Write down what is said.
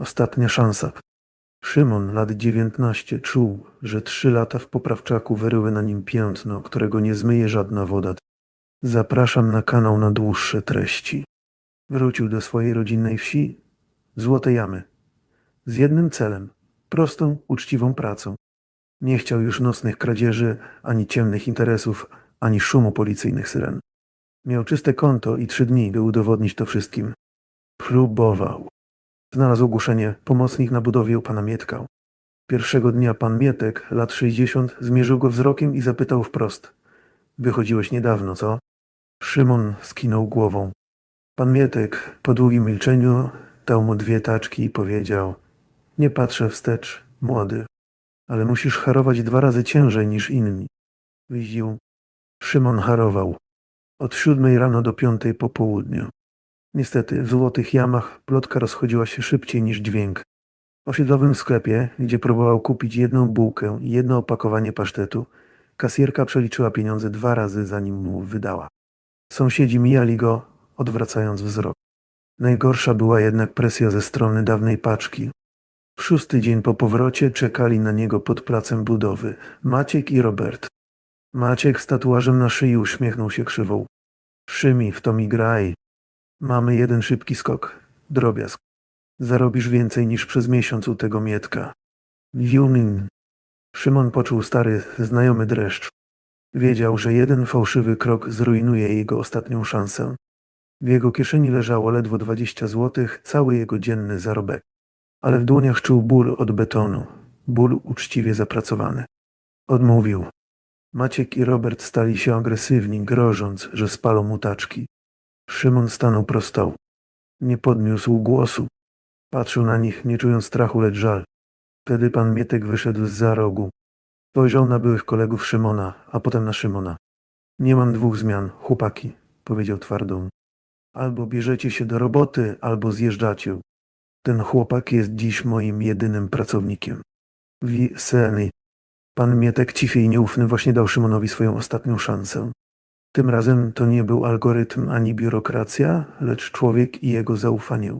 Ostatnia szansa. Szymon, lat dziewiętnaście, czuł, że trzy lata w poprawczaku wyryły na nim piętno, którego nie zmyje żadna woda. Zapraszam na kanał na dłuższe treści. Wrócił do swojej rodzinnej wsi, Złote Jamy, z jednym celem, prostą, uczciwą pracą. Nie chciał już nocnych kradzieży, ani ciemnych interesów, ani szumu policyjnych syren. Miał czyste konto i trzy dni, by udowodnić to wszystkim. Próbował. Znalazł ogłoszenie pomocnik na budowie u pana Mietka. Pierwszego dnia pan Mietek, lat 60, zmierzył go wzrokiem i zapytał wprost. Wychodziłeś niedawno, co? Szymon skinął głową. Pan Mietek po długim milczeniu dał mu dwie taczki i powiedział Nie patrzę wstecz, młody, ale musisz harować dwa razy ciężej niż inni. Widził. Szymon harował. Od siódmej rano do piątej po południu. Niestety, w złotych jamach plotka rozchodziła się szybciej niż dźwięk. W osiedlowym sklepie, gdzie próbował kupić jedną bułkę i jedno opakowanie pasztetu, kasjerka przeliczyła pieniądze dwa razy, zanim mu wydała. Sąsiedzi mijali go, odwracając wzrok. Najgorsza była jednak presja ze strony dawnej paczki. W szósty dzień po powrocie czekali na niego pod placem budowy Maciek i Robert. Maciek z tatuażem na szyi uśmiechnął się krzywą. Szymi, w to mi graj. Mamy jeden szybki skok. Drobiazg. Zarobisz więcej niż przez miesiąc u tego Mietka. Junin. Szymon poczuł stary, znajomy dreszcz. Wiedział, że jeden fałszywy krok zrujnuje jego ostatnią szansę. W jego kieszeni leżało ledwo dwadzieścia złotych, cały jego dzienny zarobek. Ale w dłoniach czuł ból od betonu, ból uczciwie zapracowany. Odmówił. Maciek i Robert stali się agresywni, grożąc, że spalą mu taczki. Szymon stanął prostał. Nie podniósł głosu. Patrzył na nich, nie czując strachu, lecz żal. Wtedy pan Mietek wyszedł z za rogu. Spojrzał na byłych kolegów Szymona, a potem na Szymona. Nie mam dwóch zmian, chłopaki, powiedział twardą. Albo bierzecie się do roboty, albo zjeżdżacie. Ten chłopak jest dziś moim jedynym pracownikiem. Wi seny. Pan Mietek cichy i nieufny właśnie dał Szymonowi swoją ostatnią szansę. Tym razem to nie był algorytm ani biurokracja, lecz człowiek i jego zaufanie.